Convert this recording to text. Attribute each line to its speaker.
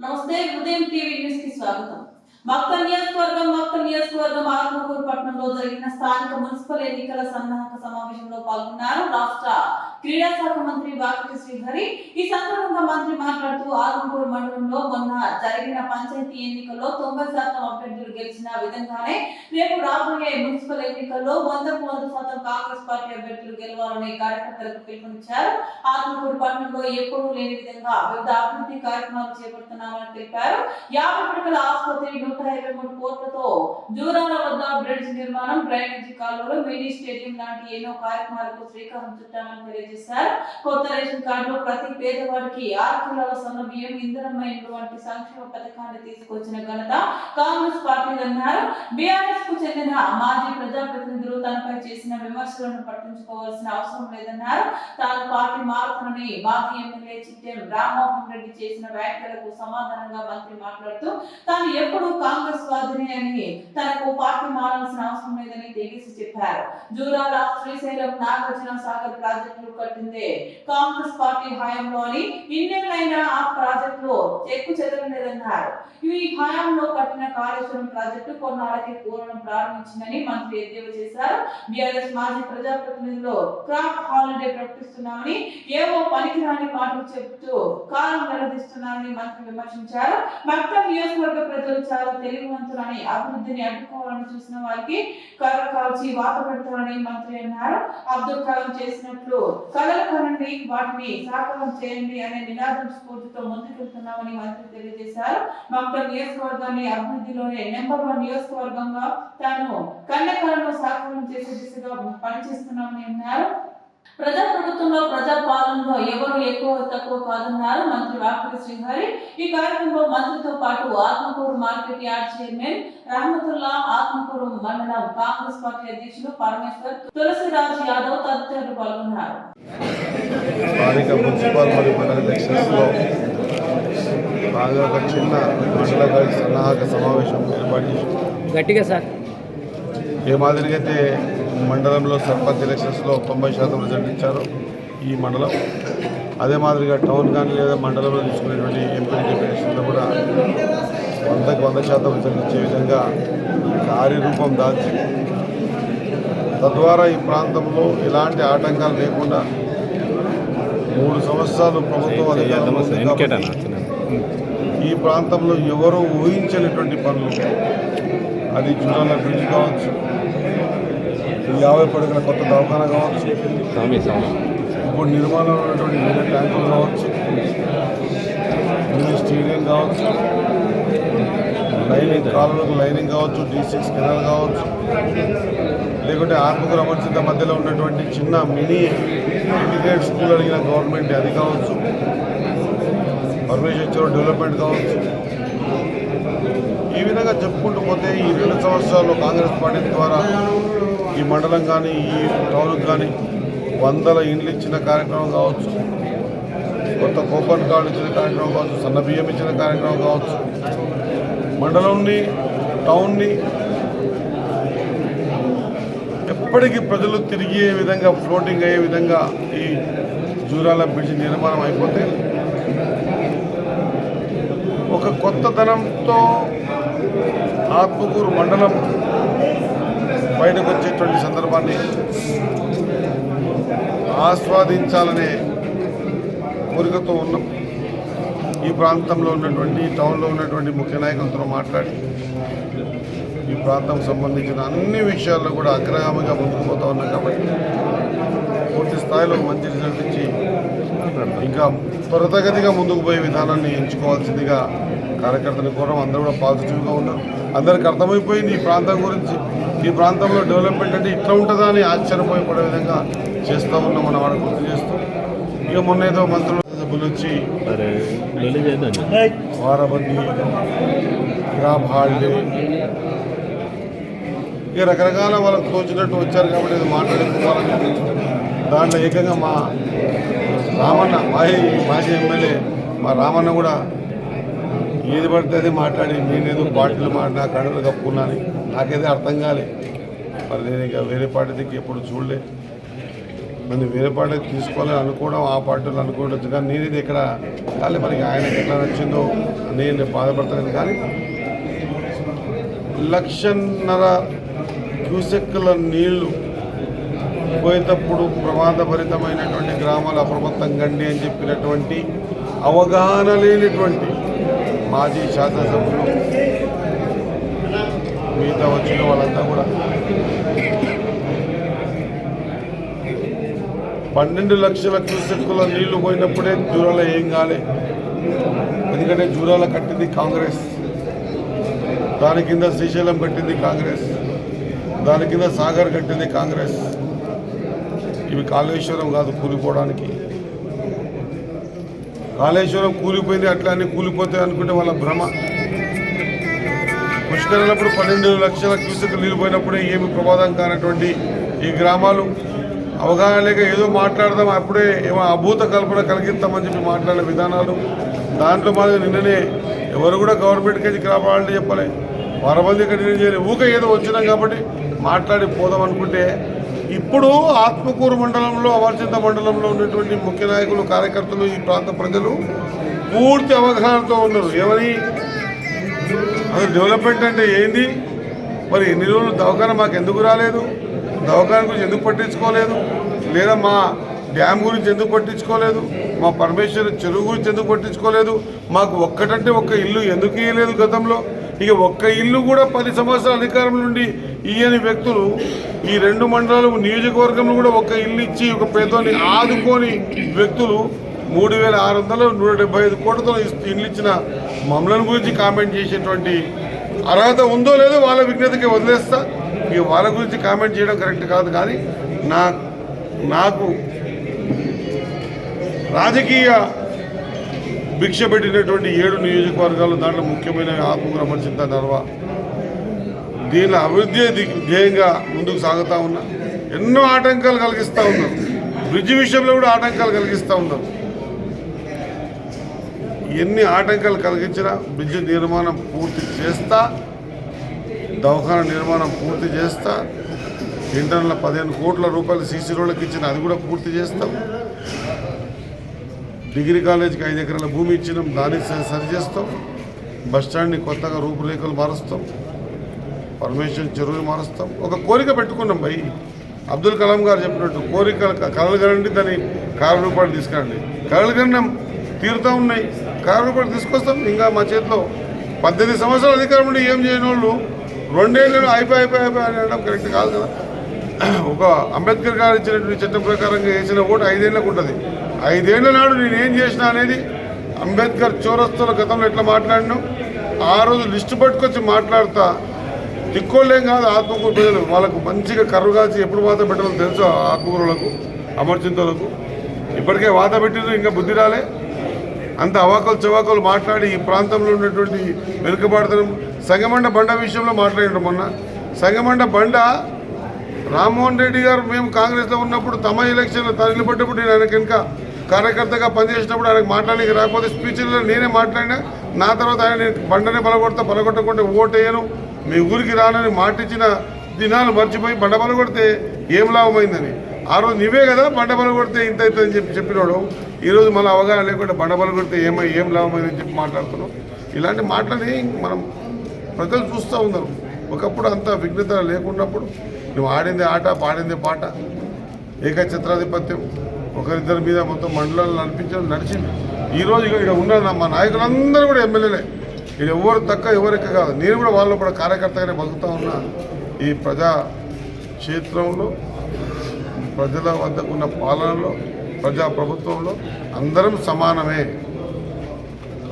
Speaker 1: నమస్తే ఉదయం TV news కి స్వాగతం మక్త నియోజకవర్గం మక్త నియోజకవర్గం ఆత్మకూరు పట్టణంలో జరిగిన స్థానిక మున్సిపల్ ఎన్నికల సన్నాహక సమావేశంలో పాల్గొన్నారు రాష్ట్ర క్రీడా శాఖ మంత్రి వాకటి శ్రీహరి. ఈ సందర్భంగా మంత్రి మాట్లాడుతూ ఆత్మకూరు మండలంలో మొన్న జరిగిన పంచాయతీ ఎన్నికల్లో తొంభై శాతం అభ్యర్థులు గెలిచిన విధంగానే రేపు రాబోయే మున్సిపల్ ఎన్నికల్లో వందకు వంద శాతం కాంగ్రెస్ పార్టీ అభ్యర్థులు గెలవాలని కార్యకర్తలకు పిలుపునిచ్చారు. ఆత్మకూరు పట్టణంలో ఎప్పుడూ లేని విధంగా వివిధ అభివృద్ధి కార్యక్రమాలు చేపడుతున్నామని తెలిపారు. యాభై పడకల ఆసుపత్రి నూట ఇరవై మూడు కోట్లతో జూరాల వద్ద బ్రిడ్జ్ నిర్మాణం డ్రైనేజీ కాలువలు మినీ స్టేడియం లాంటి ఎన్నో కార్యక్రమాలకు శ్రీకారం చుట్టామని తెలియజేశారు. కొత్త రేషన్ కార్డులో ప్రతి పేదవాడికి ఆరు కిలోల సన్న బియ్యం ఇంధనమ్మ వంటి సంక్షేమ పథకాన్ని తీసుకొచ్చిన ఘనత కాంగ్రెస్ పార్టీ అన్నారు. బీఆర్ఎస్కు చెందిన మాజీ ప్రజాప్రతినిధులు తనపై చేసిన విమర్శలను పట్టించుకోవాల్సిన అవసరం లేదన్నారు. తాను పార్టీ మారుతానని మాజీ ఎమ్మెల్యే చిట్టెం రామ్మోహన్ రెడ్డి చేసిన వ్యాఖ్యలకు సమాధానంగా మంత్రి మాట్లాడుతూ తాను ఎప్పుడు కాంగ్రెస్ వాదిని అని తనకు పార్టీ మారాల్సిన అవసరం లేదని తెగేసి చెప్పారు. జూరాల శ్రీశైలం నాగార్జున సాగర్ ప్రాజెక్టులు కట్టిందే. కాంగ్రెస్ పార్టీ హయాంలో అని ఇన్నేళ్ళైనా ఆ ప్రాజెక్టులో చెక్కు చెదరలేదన్నారు. ఈ హయాంలో కట్టిన కాళేశ్వరం ప్రాజెక్టు కొన్నాళ్ళకి పూర్వం ప్రారంభించిందని మంత్రి ఎద్దేవా చేశారు. బీఆర్ఎస్ మాజీ ప్రజాప్రతినిధులు క్రాప్ హాలిడే ప్రకటిస్తున్నామని ఏవో పనికిరాని మాటలు చెబుతూ కాలం నిలదీస్తున్నారని మంత్రి విమర్శించారు. భక్త నియోజకవర్గ ప్రజలు చాలా తెలివివంతులని అభివృద్ధిని అడ్డుకోవాలని చూసిన వారికి కర్ర కాల్చి వాత పెడతారని మంత్రి అన్నారు. అబ్దుల్ కలాం చేసినట్లు కళలు కనండి వాటిని సాకారం చేయండి అనే నినాదం స్ఫూర్తితో ముందుకెళ్తున్నామని మంత్రి తెలియజేశారు. భక్త నియోజకవర్గాన్ని అభివృద్ధిలోనే నెంబర్ వన్ నియోజకవర్గంగా తాను కన్యకలను సాకారం చేసే దిశగా పనిచేస్తున్నామని అన్నారు. ప్రజా ప్రభుత్వంలో ప్రజా పాలనలో ఎవరు ఎక్కువ తక్కువ కాదన్నారు మంత్రి వాకటి శ్రీహరి. ఈ కార్యక్రమంలో మంత్రితో పాటు Atmakur market yard chairman Rahamathulla Atmakur మండలం కాంగ్రెస్ పార్టీ అధ్యక్షులు పరమేశ్వర్ తులసిరాజ్ యాదవ్ తదితరులు పాల్గొన్నారు.
Speaker 2: స్థానిక మున్సిపల్ మరియు మండల ఎలక్షన్స్లో బాగా ఒక చిన్న మండల సన్నాహక సమావేశం ఏర్పాటు
Speaker 3: గట్టిగా సార్.
Speaker 2: ఏ మాదిరిగా అయితే మండలంలో సర్పంచ్ ఎలక్షన్స్లో తొంభై శాతం రిజల్ట్ ఇచ్చారో ఈ మండలం. అదే మాదిరిగా టౌన్ కానీ లేదా మండలంలో తీసుకునేటువంటి ఎంపీ ఎలక్షన్లో కూడా వందకు వంద శాతం రిజల్ట్ ఇచ్చే విధంగా కార్యరూపం దాల్చి తద్వారా ఈ ప్రాంతంలో ఎలాంటి ఆటంకాలు లేకుండా మూడు సంవత్సరాలు ప్రభుత్వం ఈ ప్రాంతంలో ఎవరూ ఊహించనటువంటి పనులు. అది బ్రిడ్జ్ కావచ్చు యాభై పడగల కొత్త దవాఖాన కావచ్చు. ఇప్పుడు నిర్మాణంలో ఉన్నటువంటి వేరే ట్యాంకులు కావచ్చు మినీ స్టేడియం కావచ్చు లైనింగ్ కాలువలకు లైనింగ్ కావచ్చు డి సిక్స్ కెనాల్ కావచ్చు లేకుంటే ఆత్మకూరు అమర్చిత మధ్యలో ఉన్నటువంటి చిన్న మినీ ఇంటిగ్రేట్ స్కూల్ అడిగిన గవర్నమెంట్ అది కావచ్చు పరమేశ్వర డెవలప్మెంట్ కావచ్చు. ఈ విధంగా చెప్పుకుంటూ పోతే ఈ రెండు సంవత్సరాల్లో కాంగ్రెస్ పార్టీ ద్వారా ఈ మండలం కానీ ఈ టౌన్కి కానీ వందల ఇండ్లు ఇచ్చిన కార్యక్రమం కావచ్చు. కొత్త కూపన్ కార్డు ఇచ్చిన కార్యక్రమం కావచ్చు సన్న బియ్యం ఇచ్చిన కార్యక్రమం కావచ్చు. మండలంని టౌన్ని ఎప్పటికీ ప్రజలు తిరిగే విధంగా ఫ్లోటింగ్ అయ్యే విధంగా ఈ జూరాల బ్రిడ్జ్ నిర్మాణం అయిపోతే ఒక కొత్తదనంతో ఆత్మకూరు మండలం బయటకు వచ్చేటువంటి సందర్భాన్ని ఆస్వాదించాలనే కోరికతో ఉన్నాం ఈ ప్రాంతంలో ఉన్నటువంటి టౌన్లో ఉన్నటువంటి ముఖ్య నాయకులతో మాట్లాడి ఈ ప్రాంతం సంబంధించిన అన్ని విషయాల్లో కూడా అగ్రగామిగా ముందుకు పోతా ఉన్నాం కాబట్టి పూర్తి స్థాయిలో మంచి రిజల్ట్ ఇచ్చి ఇంకా త్వరతగతిగా ముందుకు పోయే విధానాన్ని ఎంచుకోవాల్సిందిగా కార్యకర్తలు కోరడం అందరూ కూడా పాజిటివ్గా ఉన్నారు. అందరికి అర్థమైపోయింది ఈ ప్రాంతం గురించి. ఈ ప్రాంతంలో డెవలప్మెంట్ అంటే ఇట్లా ఉంటుందా అని ఆశ్చర్యపోయే విధంగా చేస్తూ ఉన్నాం మనం వాడు గుర్తు చేస్తూ. ఇక మొన్న ఏదో మంత్రులు సభ్యులు వచ్చి వారబంది గ్రామ్ హాలిడే. ఇక రకరకాల వాళ్ళకి తోచినట్టు వచ్చారు కాబట్టి ఇది మాట్లాడుకోవాలని దాంట్లో ఏకంగా మా రామన్న మాజీ మాజీ ఎమ్మెల్యే మా రామన్న కూడా ఏది పడితే అది మాట్లాడి నేనేదో పార్టీలు మాడినా కడులు కప్పుకున్నాను నాకేదో అర్థం కాలే. మరి నేను ఇక వేరే పార్టీ దిక్కు ఎప్పుడు చూడలే. నన్ను వేరే పార్టీకి తీసుకోవాలని అనుకోవడం ఆ పార్టీలు అనుకోవచ్చు కానీ నేను ఇది ఇక్కడ కానీ మనకి ఆయనకి ఎట్లా నచ్చిందో నేను బాధపడతాను కానీ లక్షన్నర క్యూసెక్కుల నీళ్ళు పోయేటప్పుడు ప్రమాదభరితమైనటువంటి గ్రామాలు అప్రమత్తం గండి అని చెప్పినటువంటి అవగాహన లేనిటువంటి మాజీ శాసనసభ్యులు మిగతా వచ్చిన వాళ్ళంతా కూడా. పన్నెండు లక్షల క్యూసెక్కుల నీళ్ళు పోయినప్పుడే జూరాల ఏం కాలే. ఎందుకంటే జూరాల కట్టింది కాంగ్రెస్. దాని కింద శ్రీశైలం కట్టింది కాంగ్రెస్. దాని కింద సాగర్ కట్టింది కాంగ్రెస్. ఇవి కాళేశ్వరం కాదు కూలిపోవడానికి. కాళేశ్వరం కూలిపోయింది అట్లా అన్ని కూలిపోతాయి అనుకుంటే వాళ్ళ భ్రమ. పుష్కరాలప్పుడు పన్నెండు లక్షల క్యూసెక్ నీళ్ళు పోయినప్పుడే ఏమి ప్రమాదం కానటువంటి ఈ గ్రామాలు. అవగాహన లేక ఏదో మాట్లాడదాం అప్పుడే ఏమో అభూత కల్పన కలిగిస్తామని చెప్పి మాట్లాడే విధానాలు. దాంట్లో మాది నిన్ననే ఎవరు కూడా గవర్నమెంట్కి వచ్చి రావాలంటే చెప్పలే. వరబంది ఇక్కడ నిర్ణయం చేయలేదు ఊక ఏదో వచ్చినాం కాబట్టి మాట్లాడి పోదాం అనుకుంటే ఇప్పుడు ఆత్మకూరు మండలంలో అవర్చింత మండలంలో ఉన్నటువంటి ముఖ్య నాయకులు కార్యకర్తలు ఈ ప్రాంత ప్రజలు పూర్తి అవగాహనతో ఉన్నారు. ఏమని అసలు డెవలప్మెంట్ అంటే ఏంది? మరి ఎన్ని రోజులు దవాఖాన మాకు ఎందుకు రాలేదు? దవాఖాన గురించి ఎందుకు పట్టించుకోలేదు? లేదా మా డ్యామ్ గురించి ఎందుకు పట్టించుకోలేదు? మా పరమేశ్వర చెరువు గురించి ఎందుకు పట్టించుకోలేదు? మాకు ఒక్కటంటే ఒక్క ఇల్లు ఎందుకు ఇవ్వలేదు గతంలో? ఇక ఒక్క ఇల్లు కూడా పది సంవత్సరాల అధికారం నుండి ఇయ్యని వ్యక్తులు ఈ రెండు మండలాలు నియోజకవర్గంలో కూడా ఒక ఇల్లు ఇచ్చి ఒక పేదోని ఆదుకొని వ్యక్తులు మూడు వేల ఆరు వందలు నూట డెబ్బై ఐదు కోట్లతో ఇల్లు ఇచ్చిన మమ్మలను గురించి కామెంట్ చేసేటువంటి అర్హత ఉందో లేదో వాళ్ళ విజ్ఞతకి వదిలేస్తా. ఇక వాళ్ళ గురించి కామెంట్ చేయడం కరెక్ట్ కాదు కానీ నా నాకు రాజకీయ భిక్ష పెట్టినటువంటి ఏడు నియోజకవర్గాలు దాంట్లో ముఖ్యమైన ఆత్మకూర అమర్చింత నర్వ దీని అభివృద్ధి ధ్యేయంగా ముందుకు సాగుతూ ఉన్నా. ఎన్నో ఆటంకాలు కలిగిస్తూ ఉన్నారు బ్రిడ్జి విషయంలో కూడా ఆటంకాలు కలిగిస్తూ ఉన్నారు ఎన్ని ఆటంకాలు కలిగించినా బ్రిడ్జి నిర్మాణం పూర్తి చేస్తా దవాఖాన నిర్మాణం పూర్తి చేస్తా ఇంటర్నల్ పదిహేను కోట్ల రూపాయలు సీసీ రోడ్లకు ఇచ్చిన అది కూడా పూర్తి చేస్తాం. డిగ్రీ కాలేజీకి ఐదు ఎకరాల భూమి ఇచ్చినాం. దాన్ని సరిచేస్తాం సరి చేస్తాం. బస్ స్టాండ్ని కొత్తగా రూపురేఖలు మారుస్తాం. పరమేశ్వర్ చెరువుని మారుస్తాం. ఒక కోరిక పెట్టుకున్నాం భయ్. అబ్దుల్ కలాం గారు చెప్పినట్టు కోరిక కళలు కనండి దాన్ని కారు తీసుకురండి. కళలు కన్నాం తీరుతూ ఉన్నాయి. కారణరూపాలు తీసుకొస్తాం. ఇంకా మా చేతిలో పద్దెనిమిది సంవత్సరాల అధికారం ఉండి ఏం చేయని వాళ్ళు రెండేళ్ళు అయిపోయి అయిపోయి అయిపోయి అని అనడం కరెక్ట్ కాదు కదా. ఒక అంబేద్కర్ గారు ఇచ్చినటువంటి చట్టం ప్రకారంగా వేసిన ఓటు ఐదేళ్ళకు ఉంటుంది. ఐదేళ్ళ నాడు నేనేం చేసిన అనేది అంబేద్కర్ చౌరస్తుల గతంలో ఎట్లా మాట్లాడిను ఆ రోజు లిస్టు పట్టుకొచ్చి మాట్లాడతా. దిక్కోలేం కాదు ఆత్మకూరు ప్రజలు. వాళ్ళకు మంచిగా కర్రు కాల్చి ఎప్పుడు వాత పెట్టాలో తెలుసు ఆ ఆత్మకూరులకు అమర్చింతలకు. ఇప్పటికే వాత పెట్టిండ్రు ఇంకా బుద్ధి రాలే. అంత అవాకలు చవాకలు మాట్లాడి ఈ ప్రాంతంలో ఉన్నటువంటి వెనుకబాడుతనం సంగమండ బండ విషయంలో మాట్లాడిండ్రు మొన్న. సంగమండ బండ రామ్మోహన్ రెడ్డి గారు మేము కాంగ్రెస్లో ఉన్నప్పుడు తమ ఎలక్షన్లో తరలిపడ్డప్పుడు నేను ఆయనకి ఇంకా కార్యకర్తగా పనిచేసినప్పుడు ఆయనకు మాట్లాడడానికి రాకపోతే స్పీచ్లో నేనే మాట్లాడినా నా తర్వాత ఆయన నేను బండనే బలగొడతా బలగొట్టకుండా ఓటేయను మీ ఊరికి రానని మాటిచ్చిన దినాలు మర్చిపోయి బండ బలగొడితే ఏం లాభమైందని. ఆ రోజు నువ్వే కదా బండ బలగొడితే ఇంత అవుతుందని చెప్పి చెప్పినాడు. ఈరోజు మళ్ళీ అవగాహన లేకుండా బండ బలగొడితే ఏమై ఏం లాభమైందని చెప్పి మాట్లాడుతున్నాం. ఇలాంటి మాటలని మనం ప్రజలు చూస్తూ ఉన్నారు. ఒకప్పుడు అంత విఘ్నత లేకున్నప్పుడు నువ్వు ఆడింది ఆట పాడింది పాట ఏకఛత్రాధిపత్యం. ఒకరిద్దరి మీద మొత్తం మండలాలు నడిపించడం నడిచింది. ఈరోజు ఇక ఇక్కడ ఉన్న మా నాయకులందరూ కూడా ఎమ్మెల్యేలే. ఇక్కడ ఎవరు తక్క ఎవరు కాదు. నేను కూడా వాళ్ళు కూడా కార్యకర్తగానే బతుకుతా ఉన్నా. ఈ ప్రజా క్షేత్రంలో ప్రజల వద్దకు ఉన్న పాలనలో ప్రజా ప్రభుత్వంలో అందరం సమానమే.